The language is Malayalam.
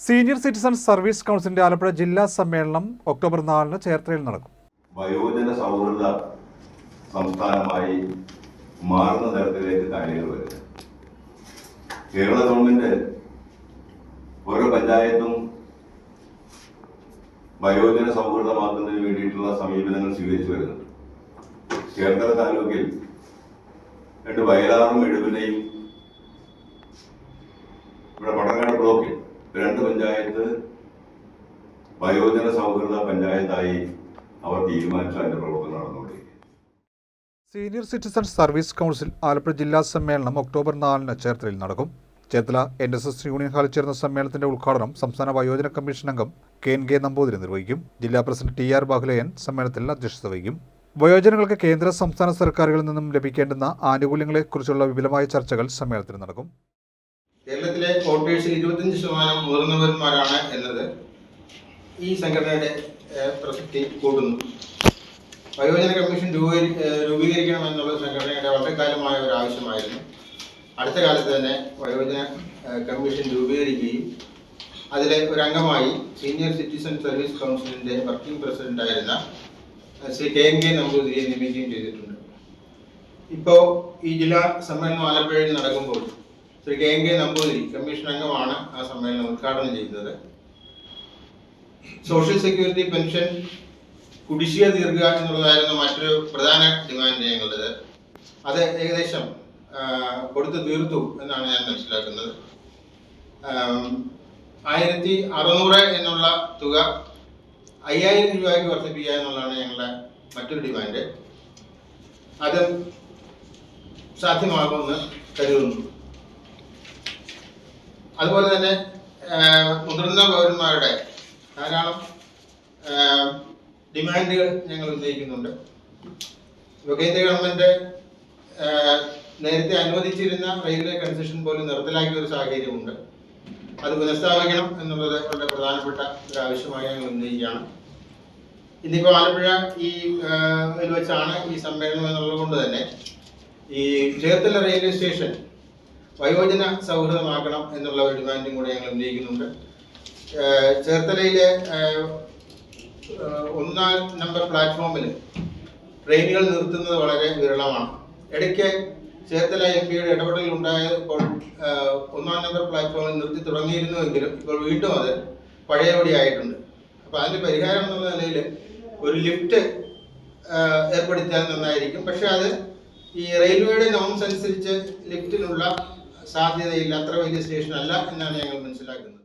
സീനിയർ സിറ്റിസൺ സർവീസ് കൗൺസിലിന്റെ ആലപ്പുഴ ജില്ലാ സമ്മേളനം ഒക്ടോബർ നാലിന് ചേർത്തലയിൽ നടക്കും. വയോജന സൗഹൃദ സംസ്ഥാനമായി മാറുന്ന തരത്തിലേക്ക് കാര്യങ്ങൾ വരുന്നത് കേരള ഗവൺമെന്റ് ഓരോ പഞ്ചായത്തും വയോജന സൗഹൃദമാക്കുന്നതിന് വേണ്ടിയിട്ടുള്ള സമീപനങ്ങൾ സ്വീകരിച്ചു വരുന്നുണ്ട്. ചേർത്തല താലൂക്കിൽ രണ്ട് വയലാറും എഴുപിനെയും ഇവിടെ ബ്ലോക്കിൽ രണ്ട് പഞ്ചായത്ത് വയോജന സൗഹൃദ പഞ്ചായത്തായി അവർ തീരുമാനിച്ചു അതിന്റെ പ്രവർത്തനം നടന്നുകൊണ്ടിരിക്കുക senior citizen service council Alappuzha ജില്ലാ സമ്മേളനം ഒക്ടോബർ നാലിന് ചേർത്തലയിൽ നടക്കും. Cherthala N S S union ഹാളിൽ ചേർന്ന സമ്മേളനത്തിന്റെ ഉദ്ഘാടനം സംസ്ഥാന വയോജന കമ്മീഷൻ അംഗം കെ എൻ കെ നമ്പൂതിരി നിർവഹിക്കും. ജില്ലാ പ്രസിഡന്റ് ടി ആർ ബാഹുലയൻ സമ്മേളനത്തിൽ അധ്യക്ഷത വഹിക്കും. വയോജനങ്ങൾക്ക് കേന്ദ്ര സംസ്ഥാന സർക്കാരുകളിൽ നിന്നും ലഭിക്കേണ്ടുന്ന ആനുകൂല്യങ്ങളെക്കുറിച്ചുള്ള വിപുലമായ ചർച്ചകൾ സമ്മേളനത്തിൽ നടക്കും. കേരളത്തിലെ വോട്ടേഴ്സ് ഇരുപത്തഞ്ച് ശതമാനം മുതിർന്നവന്മാരാണ് എന്നത് ഈ സംഘടനയുടെ പ്രസക്തി കൂട്ടുന്നു. വയോജന കമ്മീഷൻ രൂപീകരി രൂപീകരിക്കണമെന്നുള്ള സംഘടനയുടെ വളരെ കാലമായ ഒരു ആവശ്യമായിരുന്നു. അടുത്ത കാലത്ത് തന്നെ വയോജന കമ്മീഷൻ രൂപീകരിക്കുകയും അതിലെ ഒരു അംഗമായി സീനിയർ സിറ്റിസൺ സർവീസ് കൗൺസിലിന്റെ വർക്കിംഗ് പ്രസിഡന്റായിരുന്ന ഏഹ്, ശ്രീ കെ എൻ കെ നമ്പൂതിരിയെ നിയമിക്കുകയും ചെയ്തിട്ടുണ്ട്. ഇപ്പോൾ ഈ ജില്ലാ സമ്മേളനം ആലപ്പുഴയിൽ നടക്കുമ്പോൾ Shri K N K Namboothiri commission അംഗമാണ് ആ സമ്മേളനം ഉദ്ഘാടനം ചെയ്തത്. സോഷ്യൽ സെക്യൂരിറ്റി പെൻഷൻ കുടിശ്ശിക തീർക്കുക എന്നുള്ളതായിരുന്നു മറ്റൊരു പ്രധാന ഡിമാൻഡ് ഞങ്ങളുടേത്. അത് ഏകദേശം കൊടുത്തു തീർത്തു എന്നാണ് ഞാൻ മനസ്സിലാക്കുന്നത്. ആയിരത്തി അറുന്നൂറ് എന്നുള്ള തുക അയ്യായിരം രൂപയ്ക്ക് വർദ്ധിപ്പിക്കുക എന്നുള്ളതാണ് ഞങ്ങളുടെ മറ്റൊരു ഡിമാൻഡ്. അത് സാധ്യമാകുമെന്ന് കരുതുന്നു. അതുപോലെ തന്നെ മുതിർന്ന പൗരന്മാരുടെ ധാരാളം ഡിമാൻഡുകൾ ഞങ്ങൾ ഉന്നയിക്കുന്നുണ്ട്. കേന്ദ്ര ഗവൺമെന്റ് നേരത്തെ അനുവദിച്ചിരുന്ന റെയിൽവേ കൺസെഷൻ പോലും നിർത്തലാക്കിയ ഒരു സാഹചര്യമുണ്ട്. അത് പുനഃസ്ഥാപിക്കണം എന്നുള്ളത് വളരെ പ്രധാനപ്പെട്ട ഒരു ആവശ്യമായി ഞങ്ങൾ ഉന്നയിക്കുകയാണ്. ഇന്നിപ്പോൾ ആലപ്പുഴ ഈ വെച്ചാണ് ഈ സമ്മേളനം എന്നുള്ളത് കൊണ്ട് തന്നെ ഈ ചേർത്തല റെയിൽവേ സ്റ്റേഷൻ വയോജന സൗഹൃദമാക്കണം എന്നുള്ള ഒരു ഡിമാൻഡും കൂടെ ഞങ്ങൾ ഉന്നയിക്കുന്നുണ്ട്. ചേർത്തലയിലെ ഒന്നാം നമ്പർ പ്ലാറ്റ്ഫോമിൽ ട്രെയിനുകൾ നിർത്തുന്നത് വളരെ വിരളമാണ്. ഇടയ്ക്ക് ചേർത്തല എം പിയുടെ ഇടപെടൽ ഉണ്ടായപ്പോൾ ഒന്നാം നമ്പർ പ്ലാറ്റ്ഫോമിൽ നിർത്തി തുടങ്ങിയിരുന്നുവെങ്കിലും ഇപ്പോൾ വീണ്ടും അത് പഴയപടി ആയിട്ടുണ്ട്. അപ്പോൾ അതിന്റെ പരിഹാരം എന്നുള്ള നിലയിൽ ഒരു ലിഫ്റ്റ് ഏർപ്പെടുത്തിയാൽ നന്നായിരിക്കും. പക്ഷെ അത് ഈ റെയിൽവേയുടെ നോംസ് അനുസരിച്ച് ലിഫ്റ്റിനുള്ള സാധ്യതയില്ല അത്ര വലിയ സ്റ്റേഷൻ അല്ല എന്നാണ് ഞങ്ങൾ മനസ്സിലാക്കുന്നത്.